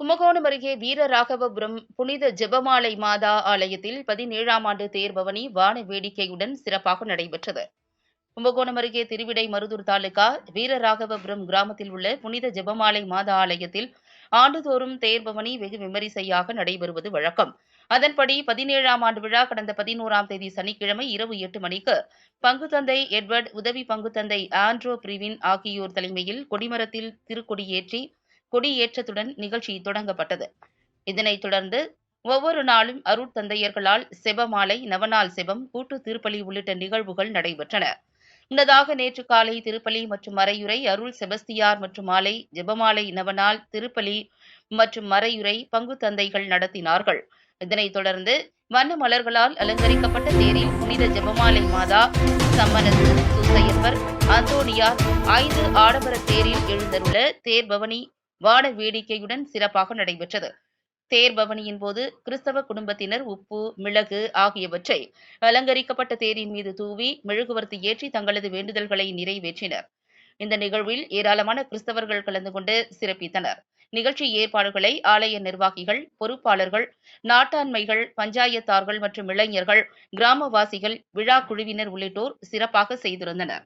கும்பகோணம் அருகே வீரராகவபுரம் புனித ஜெபமாலை மாதா ஆலயத்தில் பதினேழாம் ஆண்டு தேர்பவனி வான வேடிக்கையுடன் சிறப்பாக நடைபெற்றது. கும்பகோணம் அருகே திருவிடை மருதூர் தாலுகா வீரராகவபுரம் கிராமத்தில் உள்ள புனித ஜெபமாலை மாதா ஆலயத்தில் ஆண்டுதோறும் தேர்பவனி வெகு விமரிசையாக நடைபெறுவது வழக்கம். அதன்படி பதினேழாம் ஆண்டு விழா கடந்த பதினோராம் தேதி சனிக்கிழமை இரவு எட்டு மணிக்கு பங்குத்தந்தை எட்வர்ட் உதவி பங்குத்தந்தை ஆண்ட்ரோ பிரிவின் ஆகியோர் தலைமையில் கொடிமரத்தில் திருக்கொடியேற்றி கொடியேற்றத்துடன் நிகழ்ச்சி தொடங்கப்பட்டது. இதனைத் தொடர்ந்து ஒவ்வொரு நாளும் அருட்தந்தையர்களால் செபமாலை நவநாள் செபம் கூட்டு திருப்பலி உள்ளிட்ட நிகழ்வுகள் நடைபெற்றன. முன்னதாக நேற்று காலை திருப்பலி மற்றும் மறையுரை அருள் செபஸ்தியார் மற்றும் மாலை ஜெபமாலை நவநாள் திருப்பலி மற்றும் மறையுரை பங்கு தந்தைகள் நடத்தினார்கள். இதனைத் தொடர்ந்து வண்ண மலர்களால் அலங்கரிக்கப்பட்ட தேரில் புனித ஜெபமாலை மாதா சம்மனது சூசையப்பர் அந்தோனியார் ஐந்து ஆடம்பர தேரில் எழுந்தருள தேர் பவனி வாட வேடிக்கையுடன் சிறப்பாக நடைபெற்றது. தேர்பவனியின் போது கிறிஸ்தவ குடும்பத்தினர் உப்பு மிளகு ஆகியவற்றை அலங்கரிக்கப்பட்ட தேரின் மீது தூவி மெழுகுவர்த்தி ஏற்றி தங்களது வேண்டுதல்களை நிறைவேற்றினர். இந்த நிகழ்வில் ஏராளமான கிறிஸ்தவர்கள் கலந்து கொண்டு சிறப்பித்தனர். நிகழ்ச்சி ஏற்பாடுகளை ஆலய நிர்வாகிகள் பொறுப்பாளர்கள் நாட்டாண்மைகள் பஞ்சாயத்தார்கள் மற்றும் இளைஞர்கள் கிராமவாசிகள் விழா குழுவினர் உள்ளிட்டோர் சிறப்பாக செய்திருந்தனர்.